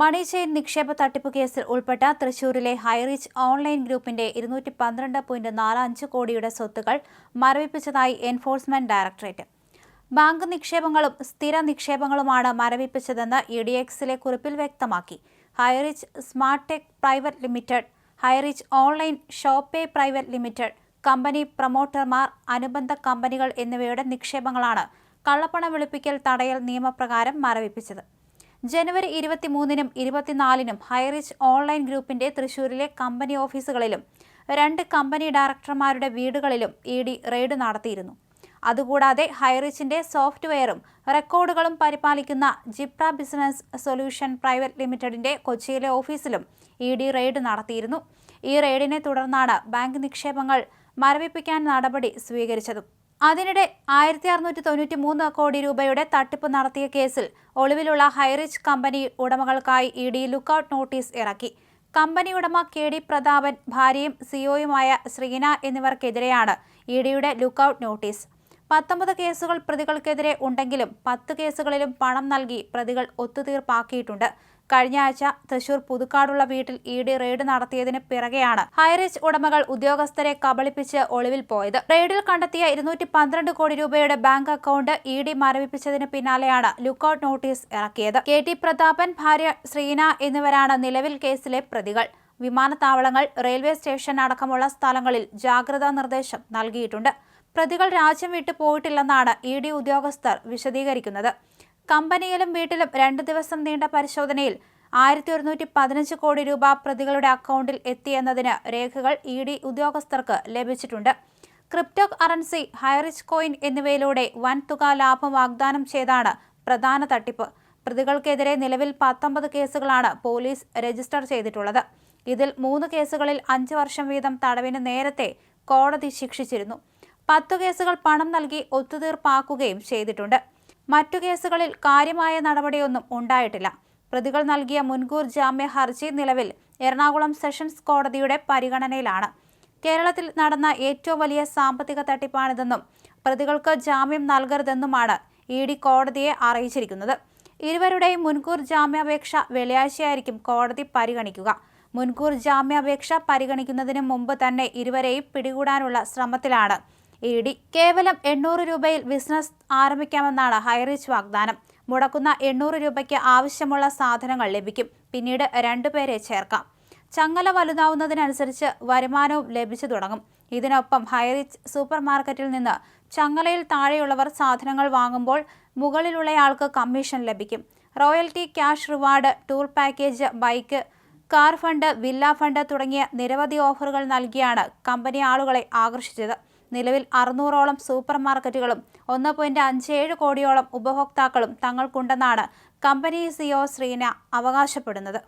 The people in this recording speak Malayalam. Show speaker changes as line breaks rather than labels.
മണി ചെയിൻ നിക്ഷേപ തട്ടിപ്പ് കേസിൽ ഉൾപ്പെട്ട തൃശൂരിലെ ഹൈറിച്ച് ഓൺലൈൻ ഗ്രൂപ്പിന്റെ ഇരുന്നൂറ്റി പന്ത്രണ്ട് പോയിന്റ് നാല് അഞ്ച് കോടിയുടെ സ്വത്തുക്കൾ മരവിപ്പിച്ചതായി എൻഫോഴ്സ്മെന്റ് ഡയറക്ടറേറ്റ് ബാങ്ക് നിക്ഷേപങ്ങളും സ്ഥിര നിക്ഷേപങ്ങളുമാണ് മരവിപ്പിച്ചതെന്ന് ഇ ഡി എക്സിലെ കുറിപ്പിൽ വ്യക്തമാക്കി. Highrich smart tech private limited Highrich online shoppe private limited company പ്രൊമോട്ടർമാർ അനുബന്ധ കമ്പനികൾ എന്നിവയുടെ നിക്ഷേപങ്ങളാണ് കള്ളപ്പണം വെളുപ്പിക്കൽ തടയൽ നിയമപ്രകാരം മരവിപ്പിച്ചത്. ജനുവരി ഇരുപത്തിമൂന്നിനും ഇരുപത്തിനാലിനും ഹൈറിച്ച് ഓൺലൈൻ ഗ്രൂപ്പിന്റെ തൃശൂരിലെ കമ്പനി ഓഫീസുകളിലും രണ്ട് കമ്പനി ഡയറക്ടർമാരുടെ വീടുകളിലും ഇ ഡി റെയ്ഡ് നടത്തിയിരുന്നു. അതുകൂടാതെ ഹൈറിച്ചിന്റെ സോഫ്റ്റ്വെയറും റെക്കോർഡുകളും പരിപാലിക്കുന്ന ജിപ്ര ബിസിനസ് സൊല്യൂഷൻ പ്രൈവറ്റ് ലിമിറ്റഡിന്റെ കൊച്ചിയിലെ ഓഫീസിലും ഇ ഡി റെയ്ഡ് നടത്തിയിരുന്നു. ഈ റെയ്ഡിനെ തുടർന്നാണ് ബാങ്ക് നിക്ഷേപങ്ങൾ മരവിപ്പിക്കാൻ നടപടി സ്വീകരിച്ചതും. അതിനിടെ ആയിരത്തി അറുന്നൂറ്റി തൊണ്ണൂറ്റി മൂന്ന് കോടി രൂപയുടെ തട്ടിപ്പ് നടത്തിയ കേസിൽ ഒളിവിലുള്ള ഹൈറിച്ച് കമ്പനി ഉടമകൾക്കായി ഇ ഡി ലുക്കൌട്ട് നോട്ടീസ് ഇറക്കി. കമ്പനി ഉടമ കെ ഡി പ്രതാപൻ ഭാര്യയും സിഒയുമായ ശ്രീന എന്നിവർക്കെതിരെയാണ് ഇ ഡിയുടെ ലുക്കൌട്ട് നോട്ടീസ്. പത്തൊമ്പത് കേസുകൾ പ്രതികൾക്കെതിരെ ഉണ്ടെങ്കിലും പത്ത് കേസുകളിലും പണം നൽകി പ്രതികൾ ഒത്തുതീർപ്പാക്കിയിട്ടുണ്ട്. കഴിഞ്ഞ ആഴ്ച തൃശൂർ പുതുക്കാടുള്ള വീട്ടിൽ ഇ ഡി റെയ്ഡ് നടത്തിയതിന് പിറകെയാണ് ഹൈറിച്ച് ഉടമകൾ ഉദ്യോഗസ്ഥരെ കബളിപ്പിച്ച് ഒളിവിൽ പോയത്. റെയ്ഡിൽ കണ്ടെത്തിയ ഇരുന്നൂറ്റി പന്ത്രണ്ട് കോടി രൂപയുടെ ബാങ്ക് അക്കൗണ്ട് ഇ ഡി മരവിപ്പിച്ചതിന് പിന്നാലെയാണ് ലുക്കൌട്ട് നോട്ടീസ് ഇറക്കിയത്. കെ ടി പ്രതാപൻ ഭാര്യ ശ്രീന എന്നിവരാണ് നിലവിൽ കേസിലെ പ്രതികൾ. വിമാനത്താവളങ്ങൾ റെയിൽവേ സ്റ്റേഷൻ അടക്കമുള്ള സ്ഥലങ്ങളിൽ ജാഗ്രതാ നിർദ്ദേശം നൽകിയിട്ടുണ്ട്. പ്രതികൾ രാജ്യം വിട്ടു പോയിട്ടില്ലെന്നാണ് ഇ ഡി ഉദ്യോഗസ്ഥർ വിശദീകരിക്കുന്നത്. കമ്പനിയിലും വീട്ടിലും രണ്ട് ദിവസം നീണ്ട പരിശോധനയിൽ ആയിരത്തി ഒരുന്നൂറ്റി പതിനഞ്ച് കോടി രൂപ പ്രതികളുടെ അക്കൗണ്ടിൽ എത്തിയെന്നതിന് രേഖകൾ ഇ ഡി ഉദ്യോഗസ്ഥർക്ക് ലഭിച്ചിട്ടുണ്ട്. ക്രിപ്റ്റോ കറൻസി ഹൈറിച്ച് കോയിൻ എന്നിവയിലൂടെ വൻ തുക ലാഭം വാഗ്ദാനം ചെയ്താണ് പ്രധാന തട്ടിപ്പ്. പ്രതികൾക്കെതിരെ നിലവിൽ പത്തൊമ്പത് കേസുകളാണ് പോലീസ് രജിസ്റ്റർ ചെയ്തിട്ടുള്ളത്. ഇതിൽ മൂന്ന് കേസുകളിൽ അഞ്ച് വർഷം വീതം തടവിന് നേരത്തെ കോടതി ശിക്ഷിച്ചിരുന്നു. പത്തു കേസുകൾ പണം നൽകി ഒത്തുതീർപ്പാക്കുകയും ചെയ്തിട്ടുണ്ട്. മറ്റു കേസുകളിൽ കാര്യമായ നടപടിയൊന്നും ഉണ്ടായിട്ടില്ല. പ്രതികൾ നൽകിയ മുൻകൂർ ജാമ്യ ഹർജി നിലവിൽ എറണാകുളം സെഷൻസ് കോടതിയുടെ പരിഗണനയിലാണ്. കേരളത്തിൽ നടന്ന ഏറ്റവും വലിയ സാമ്പത്തിക തട്ടിപ്പാണിതെന്നും പ്രതികൾക്ക് ജാമ്യം നൽകരുതെന്നുമാണ് ഇ ഡി കോടതിയെ അറിയിച്ചിരിക്കുന്നത്. ഇരുവരുടെയും മുൻകൂർ ജാമ്യാപേക്ഷ വെള്ളിയാഴ്ചയായിരിക്കും കോടതി പരിഗണിക്കുക. മുൻകൂർ ജാമ്യാപേക്ഷ പരിഗണിക്കുന്നതിന് മുമ്പ് തന്നെ ഇരുവരെയും പിടികൂടാനുള്ള ശ്രമത്തിലാണ് ഇ ഡി കേവലം എണ്ണൂറ് രൂപയിൽ ബിസിനസ് ആരംഭിക്കാമെന്നാണ് ഹൈറിച്ച് വാഗ്ദാനം. മുടക്കുന്ന എണ്ണൂറ് രൂപയ്ക്ക് ആവശ്യമുള്ള സാധനങ്ങൾ ലഭിക്കും. പിന്നീട് രണ്ടുപേരെ ചേർക്കാം. ചങ്ങല വലുതാവുന്നതിനനുസരിച്ച് വരുമാനവും ലഭിച്ചു തുടങ്ങും. ഇതിനൊപ്പം ഹൈറിച്ച് സൂപ്പർ മാർക്കറ്റിൽ നിന്ന് ചങ്ങലയിൽ താഴെയുള്ളവർ സാധനങ്ങൾ വാങ്ങുമ്പോൾ മുകളിലുള്ളയാൾക്ക് കമ്മീഷൻ ലഭിക്കും. Royalty cash reward tour package bike car fund villa fund തുടങ്ങിയ നിരവധി ഓഫറുകൾ നൽകിയാണ് കമ്പനി ആളുകളെ ആകർഷിച്ചത്. നിലവിൽ അറുന്നൂറോളം സൂപ്പർ മാർക്കറ്റുകളും ഒന്ന് പോയിന്റ് അഞ്ച് ഏഴ് കോടിയോളം ഉപഭോക്താക്കളും തങ്ങൾക്കുണ്ടെന്നാണ് കമ്പനി സിഒ ശ്രീന അവകാശപ്പെടുന്നത്.